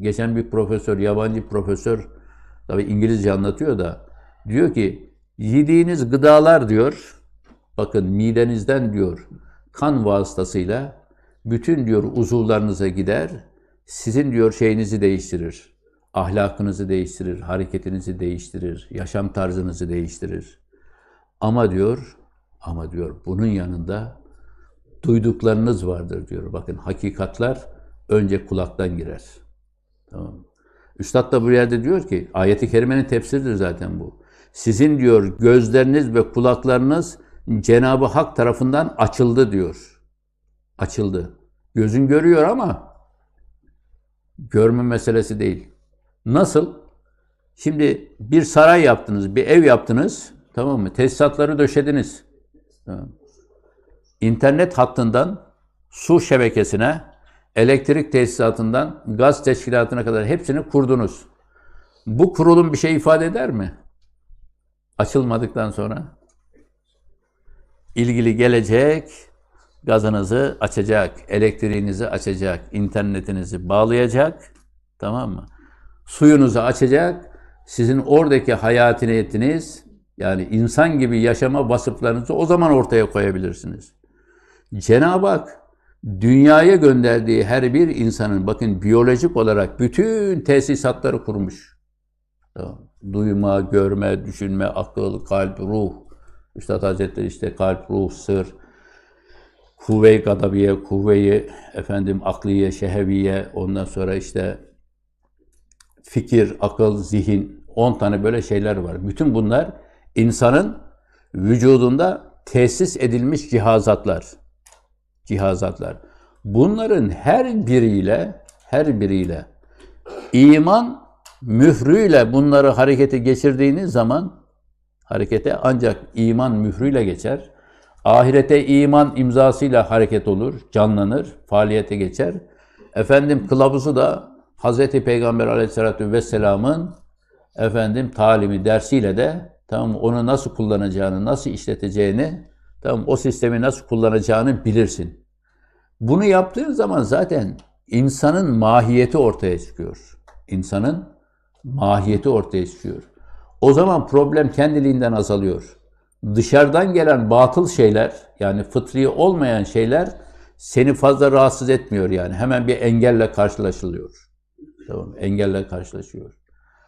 Geçen bir profesör, yabancı profesör, tabii İngilizce anlatıyor da, diyor ki, yediğiniz gıdalar diyor, bakın midenizden diyor, kan vasıtasıyla bütün diyor uzuvlarınıza gider, sizin diyor şeyinizi değiştirir. Ahlakınızı değiştirir, hareketinizi değiştirir, yaşam tarzınızı değiştirir. Ama diyor, ama diyor bunun yanında duyduklarınız vardır diyor. Bakın hakikatler önce kulaktan girer. Tamam? Üstad da bu yerde diyor ki, ayeti kerimenin tefsiridir zaten bu. Sizin diyor gözleriniz ve kulaklarınız Cenab-ı Hak tarafından açıldı diyor. Açıldı. Gözün görüyor ama görme meselesi değil. Nasıl? Şimdi bir saray yaptınız, bir ev yaptınız, tamam mı? Tesisatları döşediniz. Tamam. İnternet hattından su şebekesine, elektrik tesisatından gaz teşkilatına kadar hepsini kurdunuz. Bu kurulum bir şey ifade eder mi? Açılmadıktan sonra ilgili gelecek, gazınızı açacak, elektriğinizi açacak, internetinizi bağlayacak, tamam mı? Suyunuzu açacak, sizin oradaki hayatiyetiniz, yani insan gibi yaşama vasıflarınızı o zaman ortaya koyabilirsiniz. Cenab-ı Hak dünyaya gönderdiği her bir insanın bakın biyolojik olarak bütün tesisatları kurmuş. Duyma, görme, düşünme, akıl, kalp, ruh. Üstad Hazretleri işte kalp, ruh, sır, kuvve-i gadabiye, kuvve-i efendim akliye, şeheviye, ondan sonra işte fikir, akıl, zihin, 10 tane böyle şeyler var. Bütün bunlar insanın vücudunda tesis edilmiş cihazatlar. Cihazatlar. Bunların her biriyle, her biriyle iman mührüyle bunları harekete geçirdiğiniz zaman harekete ancak iman mührüyle geçer. Ahirete iman imzasıyla hareket olur, canlanır, faaliyete geçer. Efendim kılavuzu da Hz. Peygamber aleyhissalatü vesselamın efendim talimi dersiyle de tamam onu nasıl kullanacağını, nasıl işleteceğini, tamam o sistemi nasıl kullanacağını bilirsin. Bunu yaptığın zaman zaten insanın mahiyeti ortaya çıkıyor. İnsanın mahiyeti ortaya çıkıyor. O zaman problem kendiliğinden azalıyor. Dışarıdan gelen batıl şeyler, yani fıtri olmayan şeyler seni fazla rahatsız etmiyor yani. Hemen bir engelle karşılaşılıyor. Tamam, engelle karşılaşıyor.